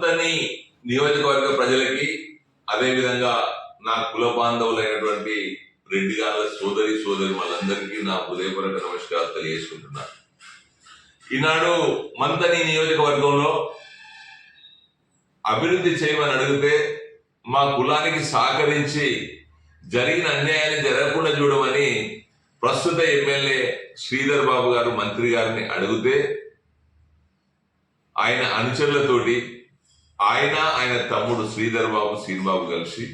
మంతని నియోజకవర్గ ప్రజలకి అదేవిధంగా నా కుల బాంధవులైనటువంటి రెడ్డి గారి సోదరి సోదరి వాళ్ళందరికీ నా హృదయపూర్వక నమస్కారాలు తెలియజేసుకుంటున్నాను. ఈనాడు మంతని నియోజకవర్గంలో అభివృద్ధి చేయమని అడిగితే మా కులానికి సహకరించి జరిగిన అన్యాయాన్ని జరగకుండా చూడమని ప్రస్తుత ఎమ్మెల్యే శ్రీధర్ బాబు గారు మంత్రి గారిని అడిగితే ఆయన అనుచరులతోటి ఆయన ఆయన తమ్ముడు శ్రీధర్ బాబు శ్రీనిబాబు కలిసి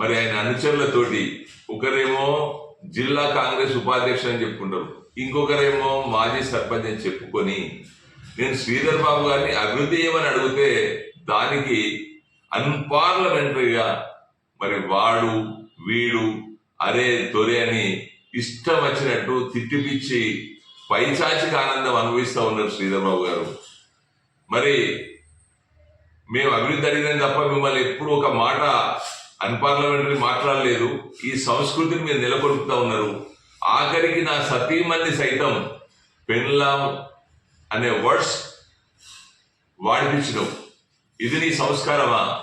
మరి ఆయన అనుచరులతోటి ఒకరేమో జిల్లా కాంగ్రెస్ ఉపాధ్యక్షుడు అని చెప్పుకుంటారు ఇంకొకరేమో మాజీ సర్పంచ్ అని చెప్పుకొని నేను శ్రీధర్ బాబు గారిని అభివృద్ధి ఏమని అడిగితే దానికి అన్పార్లమెంటరీగా మరి వాడు వీడు అరే తొరే అని ఇష్టం వచ్చినట్టు తిట్టిపిచ్చి పైచాచిక ఆనందం అనుభవిస్తూ ఉన్నారు శ్రీధర్ బాబు గారు. మరి మేము అభివృద్ధి అడిగిన తప్ప మిమ్మల్ని ఎప్పుడు ఒక మాట అన్పార్లమెంటరీ మాట్లాడలేదు. ఈ సంస్కృతిని మీరు నెలకొల్పుతా ఉన్నారు. ఆఖరికి నా సతీమణి సైతం పెన్లాం అనే వర్డ్స్ వాడిపించడం. ఇది నీ సంస్కారమా?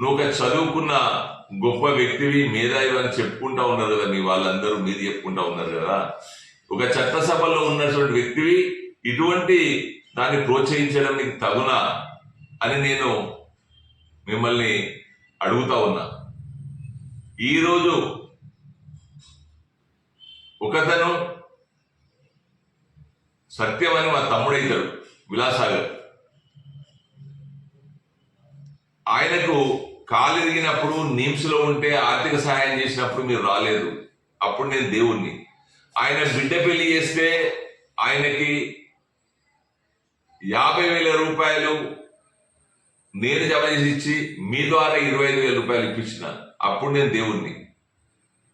నువ్వు ఒక చదువుకున్న గొప్ప వ్యక్తివి మేధావి అని చెప్పుకుంటా ఉన్నారు కదా మీ వాళ్ళందరూ మీది చెప్పుకుంటా ఉన్నారు కదా. ఒక చట్టసభలో ఉన్నటువంటి వ్యక్తివి ఇటువంటి దాన్ని ప్రోత్సహించడం నీకు తగునా? అని నేను మిమ్మల్ని అడుగుతా ఉన్నా. ఈరోజు ఒకతను సత్యం అని మా తమ్ముడైతాడు విలాసాగర్. ఆయనకు కాలు ఎరిగినప్పుడు నిమ్స్లో ఉంటే ఆర్థిక సహాయం చేసినప్పుడు మీరు రాలేదు. అప్పుడు నేను దేవుణ్ణి. ఆయన బిడ్డ పెళ్ళి చేస్తే ఆయనకి యాభై వేల రూపాయలు నేను జమ చేసి ఇచ్చి మీ ద్వారా ఇరవై ఐదు వేల రూపాయలు ఇప్పించిన. అప్పుడు నేను దేవుణ్ణి.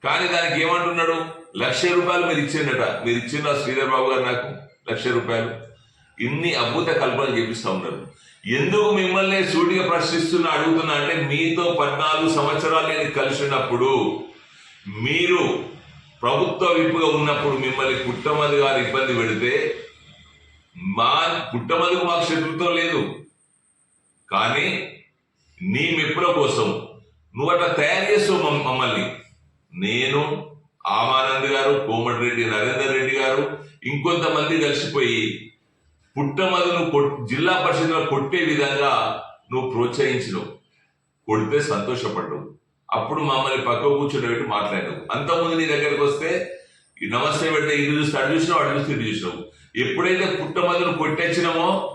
కానీ దానికి ఏమంటున్నాడు? లక్ష రూపాయలు మీరు ఇచ్చిండట. మీరు ఇచ్చిన శ్రీధర్ బాబు గారు నాకు లక్ష రూపాయలు. ఇన్ని అద్భుత కల్పనలు చేపిస్తా ఉన్నారు. ఎందుకు మిమ్మల్ని సూటిగా ప్రశ్నిస్తున్నా అడుగుతున్నా అంటే మీతో పద్నాలుగు సంవత్సరాలు నేను కలిసినప్పుడు మీరు ప్రభుత్వ విప్పుగా ఉన్నప్పుడు మిమ్మల్ని పుట్టమది గారు ఇబ్బంది పెడితే మా పుట్టమదికు మాకు శత్రుత్వం లేదు. కానీ నీ మెప్పుల కోసం నువ్వు అట్లా తయారు చేస్తావు మమ్మల్ని. నేను ఆమానంద్ గారు కోమటిరెడ్డి నరేందర్ రెడ్డి గారు ఇంకొంతమంది కలిసిపోయి పుట్టమదును జిల్లా పరిషత్లో కొట్టే విధంగా నువ్వు ప్రోత్సహించినవు. కొడితే సంతోషపడ్డావు. అప్పుడు మమ్మల్ని పక్క కూర్చోబెట్టి మాట్లాడావు అంతకుముందు నీ దగ్గరికి వస్తే ఈ నమస్తే పెడితే ఇది చూస్తే అటు చూసినావు అటు చూస్తే ఇటు చూసినావు. ఎప్పుడైతే పుట్టమదును కొట్టించినామో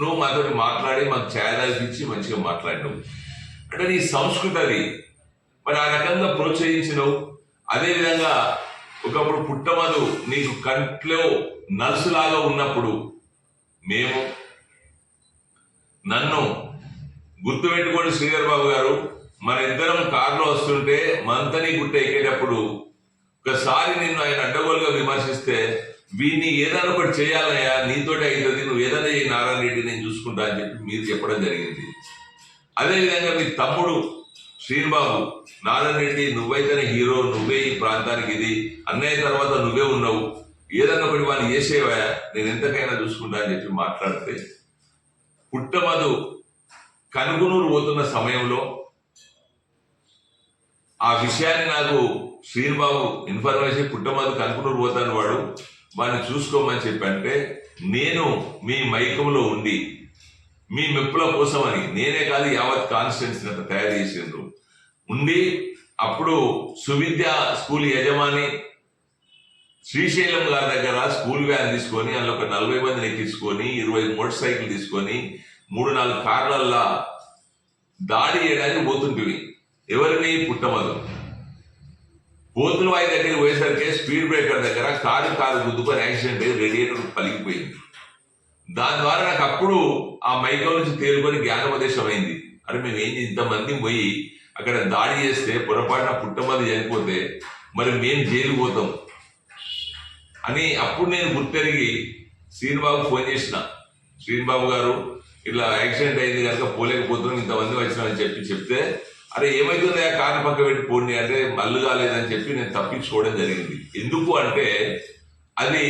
నువ్వు మాతో మాట్లాడి మాకు ఛాయ్ ఇచ్చి మంచిగా మాట్లాడినావు. అంటే నీ సంస్కృతి అది మరి ఆ రకంగా ప్రోత్సహించినవు. అదేవిధంగా ఒకప్పుడు పుట్టమదు నీకు కంట్లో నర్సులాగా ఉన్నప్పుడు మేము నన్ను గుర్తుపెట్టుకోండి శ్రీధర్ బాబు గారు మన ఇద్దరం కారులో వస్తుంటే మంతని గుట్ట ఎక్కేటప్పుడు ఒకసారి నిన్ను ఆయన అడ్డగోలుగా విమర్శిస్తే వీడిని ఏదైనా ఒకటి చేయాలయ్యా నీతోటి అవుతుంది నువ్వు ఏదైనా చేయి నారాయణ రెడ్డి నేను చూసుకుంటా అని చెప్పి మీరు చెప్పడం జరిగింది. అదేవిధంగా మీ తమ్ముడు శ్రీనిబాబు నారాయణ రెడ్డి నువ్వైతేనే హీరో నువ్వే ఈ ప్రాంతానికి ఇది అన్నయ్య తర్వాత నువ్వే ఉన్నావు ఏదన్నా ఒకటి వాళ్ళు చేసేవా? నేను ఎంతకైనా చూసుకుంటా అని చెప్పి మాట్లాడితే పుట్టమదు కనుగునూరు పోతున్న సమయంలో ఆ విషయాన్ని నాకు శ్రీనిబాబు ఇన్ఫర్మేషన్ పుట్టమదు కనుకునూరు పోతాను వాడు వాడిని చూసుకోమని చెప్పంటే నేను మీ మైకంలో ఉండి మీ మెప్పుల కోసమని నేనే కాదు యావత్ కాన్స్టిట్యున్సీ అంతా తయారు చేసిండ్రు. ఉండి అప్పుడు సువిద్య స్కూల్ యజమాని శ్రీశైలం గారి దగ్గర స్కూల్ వ్యాన్ తీసుకొని అందులో ఒక నలభై మందిని ఎక్కించుకొని ఇరవై మోటార్ సైకిల్ తీసుకొని మూడు నాలుగు కార్లల్లా దాడి చేయడానికి పోతుంటివి. ఎవరిని? పుట్టమదు పోతులవాయి దగ్గరికి పోయేసరికి స్పీడ్ బ్రేకర్ దగ్గర కారు కారు గుద్దుకొని యాక్సిడెంట్ అయ్యి రేడియేటర్ పలికిపోయింది దాని ద్వారా నాకు అప్పుడు ఆ మైకం నుంచి తేలుకొని జ్ఞానోపదేశం అయింది. అరే మేము ఏం ఇంతమంది పోయి అక్కడ దాడి చేస్తే పొరపాటున పుట్టమంది చనిపోతే మరి మేము జైలు పోతాం అని అప్పుడు నేను గుర్తెరిగి శ్రీనిబాబు ఫోన్ చేసిన. శ్రీనిబాబు గారు ఇట్లా యాక్సిడెంట్ అయింది కనుక పోలేకపోతున్నాం ఇంతమంది వచ్చినామని చెప్పి చెప్తే అరే ఏమైతుందో ఆ కారు పక్క పెట్టి పోండి అంటే మల్లు కాలేదని చెప్పి నేను తప్పించుకోవడం జరిగింది. ఎందుకు అంటే అది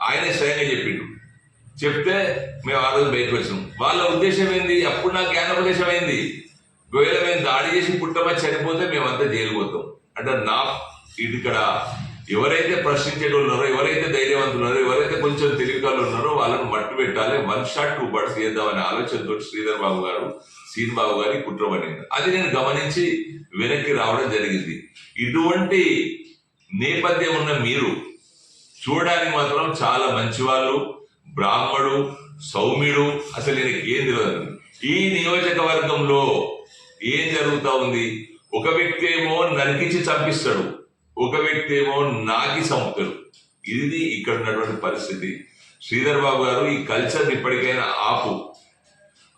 ఆయనే స్వయంగా చెప్పిండు. చెప్తే మేము ఆ రోజు బయటకు వచ్చినాం. వాళ్ళ ఉద్దేశం ఏంది? అప్పుడు నా జ్ఞానోపదేశం అయింది ఒకవేళ మేము దాడి చేసి పుట్టమని చనిపోతే మేమంతా జైలుపోతాం అంటే నా ఇక్కడ ఎవరైతే ప్రశ్నించేటోళ్ళు ఉన్నారో ఎవరైతే ధైర్యవంతులు ఉన్నారో ఎవరైతే కొంచెం తెలివికాలు ఉన్నారో వాళ్ళని మట్టు పెట్టాలి. వన్ షాట్ టూ బర్డ్స్ చేద్దామనే ఆలోచనతో శ్రీధర్ బాబు గారు సీన్ బాబు గారి కుట్ర పడింది. అది నేను గమనించి వెనక్కి రావడం జరిగింది. ఇటువంటి నేపథ్యం ఉన్న మీరు చూడడానికి మాత్రం చాలా మంచివాళ్ళు బ్రాహ్మడు సౌమ్యుడు అసలు ఈయనకి ఏం తెలియదు. ఈ నియోజకవర్గంలో ఏం జరుగుతూ ఉంది? ఒక వ్యక్తి ఏమో నరికించి చంపిస్తాడు. ఒక వ్యక్తి ఏమో నాకి చంపుతాడు ఇది ఇక్కడ ఉన్నటువంటి పరిస్థితి. శ్రీధర్ బాబు గారు ఈ కల్చర్ ఇప్పటికైనా ఆపు.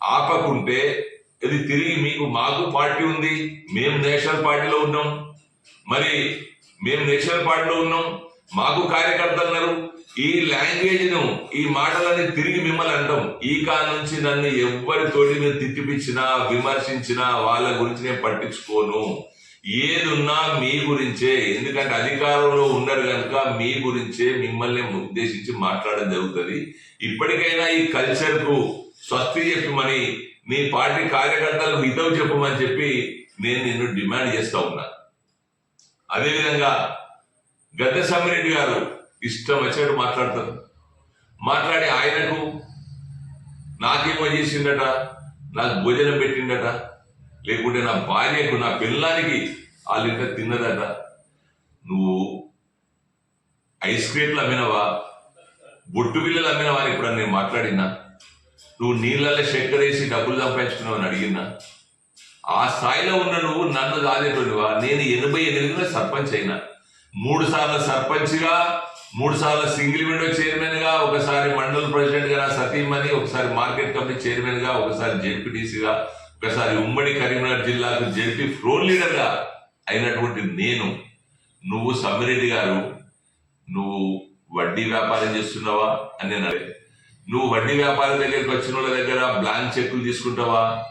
ఆపకుంటే ఇది తిరిగి మీకు మాకు పార్టీ ఉంది. మేము నేషనల్ పార్టీలో ఉన్నాం. మరి మేము నేషనల్ పార్టీలో ఉన్నాం. మాకు కార్యకర్తలు ఉన్నారు. ఈ లాంగ్వేజ్ను ఈ మాటలని తిరిగి మిమ్మల్ని అంటాం. ఈ కాల నుంచి నన్ను ఎవ్వరితోటి మీరు తిట్టిపించినా విమర్శించినా వాళ్ళ గురించి నేను పట్టించుకోను. ఏదున్నా మీ గురించే. ఎందుకంటే అధికారంలో ఉన్నారు కనుక మీ గురించే మిమ్మల్ని ఉద్దేశించి మాట్లాడడం జరుగుతుంది. ఇప్పటికైనా ఈ కల్చర్కు స్వస్తి చెప్పమని మీ పార్టీ కార్యకర్తలకు హితం చెప్పమని చెప్పి నేను నిన్ను డిమాండ్ చేస్తా ఉన్నా. అదేవిధంగా గద్దె సమ్మిరెడ్డి గారు ఇష్టం వచ్చాడు మాట్లాడతారు. మాట్లాడి ఆయనకు నాకేమో చేసిండట నాకు భోజనం పెట్టిండట లేకుంటే నా భార్యకు నా పిల్లానికి వాళ్ళింట తిన్నదట. నువ్వు ఐస్ క్రీమ్లు అమ్మినవా? బొట్టు బిల్లలు అమ్మినవా అని ఇప్పుడు నేను మాట్లాడినా? నువ్వు నీళ్ళల్లో చక్కెర వేసి డబ్బులు సంపాదించుకున్నావు అని అడిగినా? ఆ స్థాయిలో ఉన్న నువ్వు నన్ను కాదేటోనివా నేను ఎనభై ఎనిమిదిలో సర్పంచ్ అయినా. మూడు సార్లు సర్పంచ్గా మూడు సార్లు సింగిల్ విండో చైర్మన్గా ఒకసారి మండల ప్రెసిడెంట్గా సతీమణి ఒకసారి మార్కెట్ కమిటీ చైర్మన్గా ఒకసారి జెడ్పీటీసీగా ఒకసారి ఉమ్మడి కరీంనగర్ జిల్లాకు జెడ్పీ ఫ్లోర్ లీడర్గా అయినటువంటి నేను నువ్వు సమ్మిరెడ్డి గారు నువ్వు వడ్డీ వ్యాపారం చేస్తున్నావా అని నేను అడిగాను. నువ్వు వడ్డీ వ్యాపారం దగ్గరికి వచ్చిన వాళ్ళ దగ్గర బ్లాంక్ చెక్కులు తీసుకుంటావా?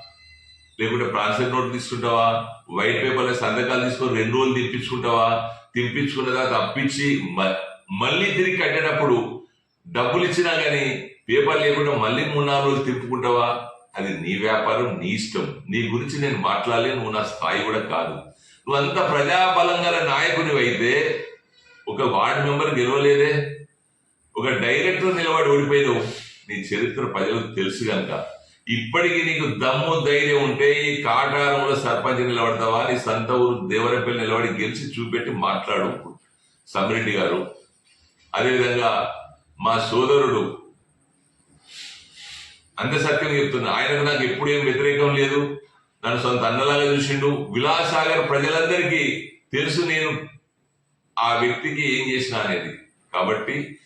లేకుంటే ప్రాన్సర్ నోట్ తీసుకుంటావా? వైట్ పేపర్ల సంతకాలు తీసుకొని రెండు రోజులు తిప్పించుకుంటావా? తిప్పించుకున్న తర్వాత అప్పించి మ- మళ్ళీ తిరిగి కట్టేటప్పుడు డబ్బులు ఇచ్చినా కానీ పేపర్ లేకుండా మళ్ళీ మూడు నాలుగు రోజులు తిప్పుకుంటావా? అది నీ వ్యాపారం నీ ఇష్టం. నీ గురించి నేను మాట్లాడలే నువ్వు నా స్థాయి కూడా కాదు. నువ్వు అంత ప్రజాబలం గల నాయకుని అయితే ఒక వార్డు మెంబర్ గెలవలేదే. ఒక డైరెక్టర్ నిలబడి ఓడిపోయినావు నీ చరిత్ర ప్రజలకు తెలుసు కనుక. ఇప్పటికీ నీకు దమ్ము ధైర్యం ఉంటే ఈ కాటారంలో సర్పంచ్ నిలబడతావా? నీ సంత ఊరు దేవరపల్లి నిలబడి గెలిచి చూపెట్టి మాట్లాడు. సమిరెడ్డి గారు. అదేవిధంగా మా సోదరుడు అంతే సత్యం చెప్తున్నా. ఆయనకు నాకు ఎప్పుడు ఏం వ్యతిరేకం లేదు. నన్ను సొంత అన్నలాగా చూసిండు. విలాసాగర్ ప్రజలందరికీ తెలుసు నేను ఆ వ్యక్తికి ఏం చేసినా అనేది. కాబట్టి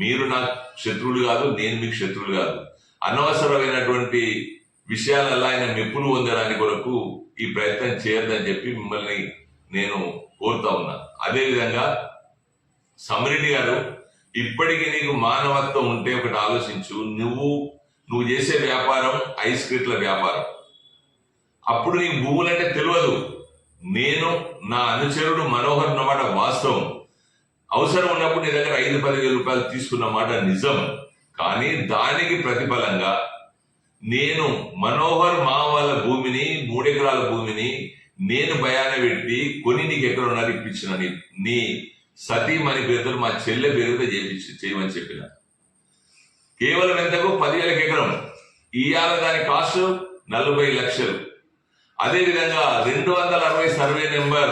మీరు నాకు శత్రువులు కాదు నేను మీకు శత్రువులు కాదు. అనవసరమైనటువంటి విషయాలలో ఆయన మెప్పులు పొందడానికి కొరకు ఈ ప్రయత్నం చేయొద్దని చెప్పి మిమ్మల్ని నేను కోరుతా ఉన్నా. అదేవిధంగా సమరెడ్డి గారు ఇప్పటికీ నీకు మానవత్వం ఉంటే ఒకటి ఆలోచించు. నువ్వు నువ్వు చేసే వ్యాపారం ఐస్ క్రీట్ల వ్యాపారం. అప్పుడు నీ భూములంటే తెలియదు నేను నా అనుచరుడు మనోహర్ అన్నమాట వాస్తవం. అవసరం ఉన్నప్పుడు నీ దగ్గర ఐదు పది వేల రూపాయలు తీసుకున్న మాట నిజం. కానీ దానికి ప్రతిఫలంగా నేను మనోహర్ మా వాళ్ళ భూమిని మూడెకరాల భూమిని నేను భయాన పెట్టి కొని నీకు ఎక్కడ ఉన్నారు ఇప్పించిన నీ సతీ సతీమణి పేరుతో మా చెల్లె పేరుతో చేయించి చేయమని చెప్పిన. కేవలం ఎంతకు? పదివేలకు ఎకరం. ఇవాళ దాని కాస్ట్ నలభై లక్షలు. అదే విధంగా రెండు వందల అరవై సర్వే నెంబర్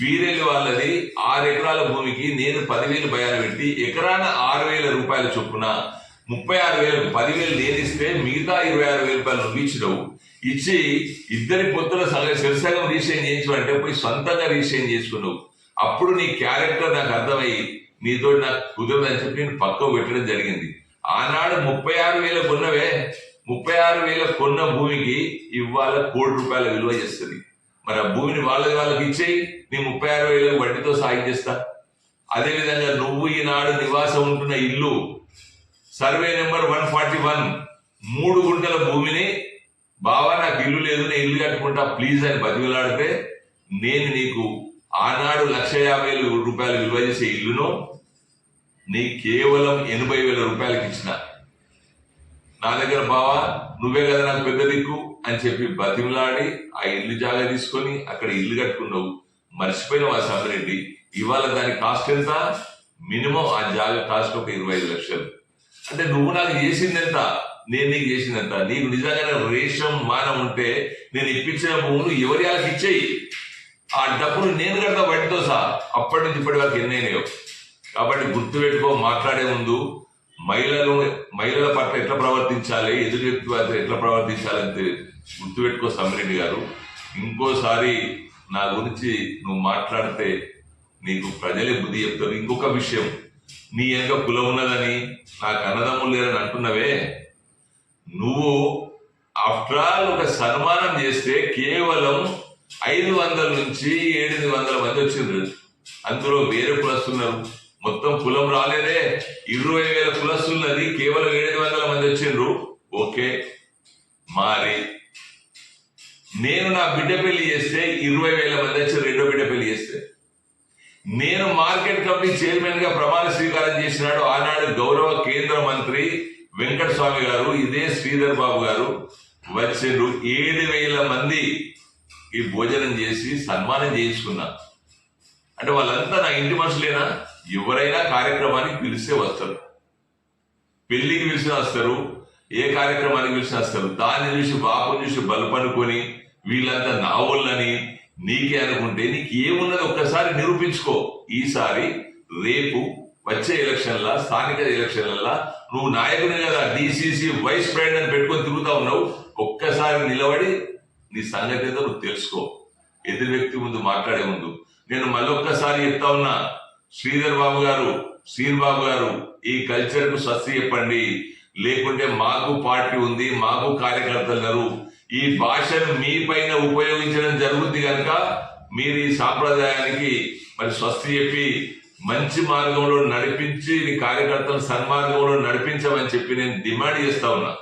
బీరెల్లి వాళ్ళది ఆరు ఎకరాల భూమికి నేను పదివేలు భయాలు పెట్టి ఎకరాన ఆరు వేల రూపాయల చొప్పున ముప్పై ఆరు వేలు పదివేలు నేను ఇస్తే మిగతా ఇరవై ఆరు వేల రూపాయలు నువ్వు ఇచ్చి ఇద్దరి పొత్తుల సగం శిరసగం రీసైన్ చేయించమంటే పోయి సొంతంగా రీసైన్ చేసుకున్నావు. అప్పుడు నీ క్యారెక్టర్ నాకు అర్థమయ్యి నీతో నాకు కుదరదని చెప్పి నేను పక్కకు పెట్టడం జరిగింది. ఆనాడు ముప్పై ఆరు వేల కొన్నవే ముప్పై ఆరు వేల కొన్న భూమికి ఇవాళ కోటి రూపాయల విలువ చేస్తుంది. మరి ఆ భూమిని వాళ్ళకి వాళ్ళకి ఇచ్చేయి నీ ముప్పై ఆరు వేల వడ్డీతో సాయం చేస్తా. అదే విధంగా నువ్వు ఈనాడు నివాసం ఉంటున్న ఇల్లు survey number one forty one మూడు గుంటల భూమిని బావా నాకు ఇల్లు లేదు నేను ఇల్లు కట్టుకుంటా ప్లీజ్ అని బతిమలాడితే నేను నీకు ఆనాడు లక్ష యాభై రూపాయలు విలువ చేసే ఇల్లును నీ కేవలం ఎనభై వేల రూపాయలకి ఇచ్చిన. నా దగ్గర బావా నువ్వే కదా నాకు పెద్ద దిక్కు అని చెప్పి బతిమలాడి ఆ ఇల్లు జాగా తీసుకొని అక్కడ ఇల్లు కట్టుకున్నావు. మర్చిపోయినావు ఆ సమిరెడ్డి? ఇవాళ దాని కాస్ట్ ఎంత? మినిమం ఆ జాగా కాస్ట్ ఒక ఇరవై ఐదు లక్షలు. అంటే నువ్వు నాకు చేసింది ఎంత నేను నీకు చేసింది ఎంత నీకు నిజంగానే రేషం మానం ఉంటే నేను ఇప్పించిన భూములు ఎవరి వాళ్ళకి ఇచ్చేయి? ఆ డబ్బులు నేను కడతా వాటితో సహా. అప్పటి నుంచి ఇప్పటి వరకు ఎన్నైనాయో. కాబట్టి గుర్తుపెట్టుకో మాట్లాడే ముందు మహిళలు మహిళల పట్ల ఎట్లా ప్రవర్తించాలి ఎదురు వ్యక్తి పట్ల ఎట్లా ప్రవర్తించాలని తె- గుర్తుపెట్టుకో సమ్మిరెడ్డి గారు. ఇంకోసారి నా గురించి నువ్వు మాట్లాడితే నీకు ప్రజలే బుద్ధి చెప్తారు. ఇంకొక విషయం నీ వెనక కులం ఉన్నదని నాకు అన్నదమ్ములు లేరని అంటున్నవే. నువ్వు ఆఫ్టర్ ఆల్ ఒక సన్మానం చేస్తే కేవలం ఐదు వందల నుంచి ఏడెనిమిది వందల మంది వచ్చిండ్రు. అందులో వేరే కులస్తున్నారు మొత్తం కులం రాలేదే. ఇరవై వేల కులస్తున్నది కేవలం ఏడు వందల మంది వచ్చిండ్రు. ఓకే. మరి. నేను నా బిడ్డ పెళ్ళి చేస్తే ఇరవై వేల మంది వచ్చి రెండో బిడ్డ పెళ్ళి చేస్తే. నేను మార్కెట్ కమిటీ చైర్మన్గా ప్రమాణ స్వీకారం చేసినాడు. ఆనాడు గౌరవ కేంద్ర మంత్రి వెంకట స్వామి గారు ఇదే శ్రీధర్ బాబు గారు వచ్చిండ్రు. ఏడు వేల మంది ఈ భోజనం చేసి సన్మానం చేయించుకున్నారు అంటే వాళ్ళంతా నా ఇంటి మనుషులేనా? ఎవరైనా కార్యక్రమానికి పిలిస్తే వస్తారు. పెళ్ళికి పిలిచిన వస్తారు. ఏ కార్యక్రమానికి పిలిచిన వస్తారు. దాన్ని చూసి బాపు చూసి బలపనుకొని వీళ్ళంతా నా వాళ్ళని నీకే అనుకుంటే నీకు ఏమున్నది ఒక్కసారి నిరూపించుకో. ఈసారి రేపు వచ్చే ఎలక్షన్ల స్థానిక ఎలక్షన్లలో నువ్వు నాయకుని కదా డిసిసి వైస్ ప్రెసిడెంట్ అని పెట్టుకొని తిరుగుతా ఉన్నావు. ఒక్కసారి నిలబడి నీ సంగతి ఏదో నువ్వు తెలుసుకో. ఎదురు వ్యక్తి ముందు మాట్లాడే ముందు నేను మళ్ళొక్కసారి చెప్తా ఉన్నా శ్రీధర్ బాబు గారు శ్రీన్ బాబు గారు ఈ కల్చర్కు స్వస్తి చెప్పండి. లేకుంటే మాకు పార్టీ ఉంది మాకు కార్యకర్తలు ఉన్నారు ఈ భాషను మీ పైన ఉపయోగించడం జరుగుద్ది కనుక మీరు ఈ సాంప్రదాయానికి మరి స్వస్తి చెప్పి మంచి మార్గంలో నడిపించి కార్యకర్తలు సన్మార్గంలో నడిపించమని చెప్పి నేను డిమాండ్ చేస్తా ఉన్నా.